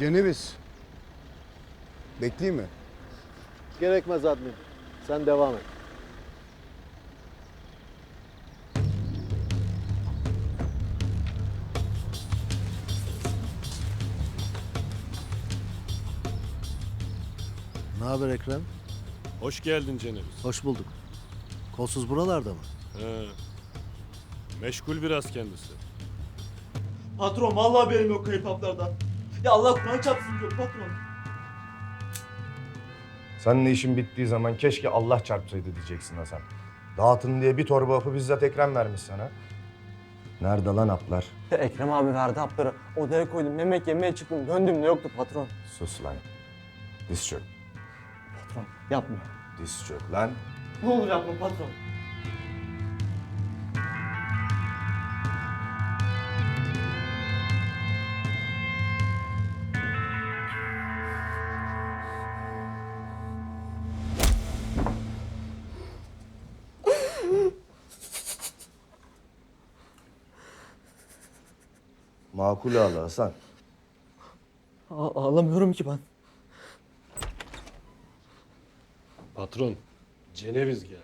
Ceneviz. Bekleyeyim mi? Gerekmez admin. Sen devam et. Ne haber Ekrem? Hoş geldin Ceneviz. Hoş bulduk. Kolsuz buralarda mı? He. Meşgul biraz kendisi. Patron vallahi haberim yok kayıp haplardan. Ya Allah Kur'an çarpsın diyor patron. Seninle işin bittiği zaman keşke Allah çarpsaydı diyeceksin Hasan. Dağıtın diye bir torba hapı bizzat Ekrem vermiş sana. Nerede lan haplar? Ekrem abi verdi hapları. Odaya koydum. Yemek yemeye çıktım. Döndüm ne yoktu patron. Sus lan. Diz çök. Patron yapma. Diz çök lan. Ne olur yapma patron. Makul ağla Hasan. A- ağlamıyorum ki ben. Patron, Ceneviz geldi.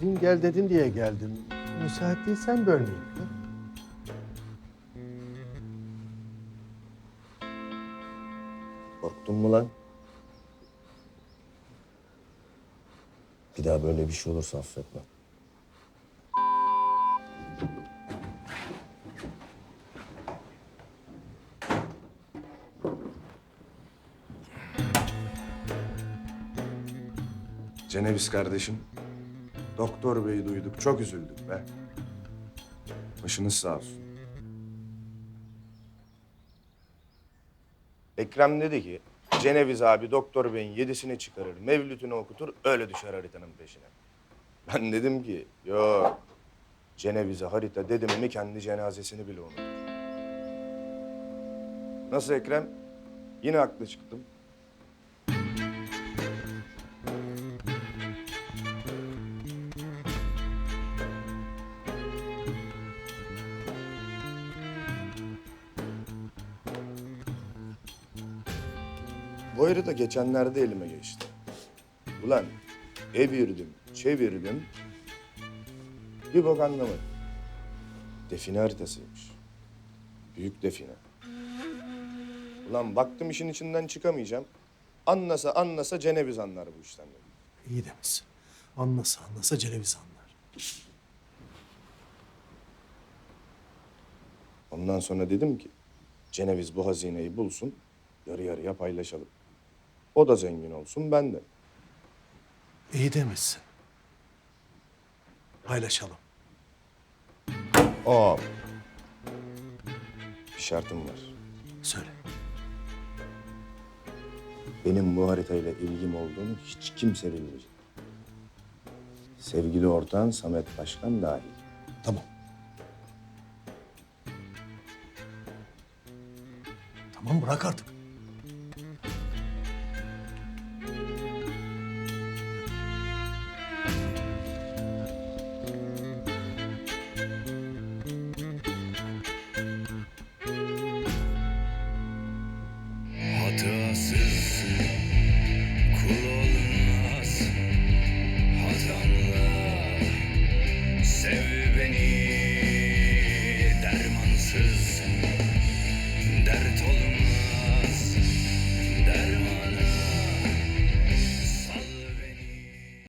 Dün gel dedin diye geldim. Müsait değilsen bölmeyeyim. ha? Korktun mu lan? Bir daha böyle bir şey olursa affetmem. Ceneviz kardeşim. Doktor beyi duyduk, çok üzüldük be. Başınız sağ olsun. Ekrem dedi ki, Ceneviz abi doktor beyin yedisini çıkarır, mevlütünü okutur, öyle düşer haritanın peşine. Ben dedim ki, yok. Ceneviz'e harita dedim mi kendi cenazesini bile unutur. Nasıl Ekrem? Yine haklı çıktım. Bu harita geçenlerde elime geçti. Ulan evirdim, çevirdim. Bir bok anlamadım. Define haritasıymış. Büyük define. Ulan baktım işin içinden çıkamayacağım. Anlasa anlasa Ceneviz anlar bu işten dedim. İyi demişsin. Anlasa anlasa Ceneviz anlar. Ondan sonra dedim ki Ceneviz bu hazineyi bulsun, yarı yarıya paylaşalım. O da zengin olsun, ben de. İyi demişsin. Paylaşalım. Aa. Bir şartım var. Söyle. Benim bu haritayla ilgim olduğunu hiç kimse bilmeyecek. Sevgili ortağın Samet Başkan dahil. Tamam. Tamam bırak artık.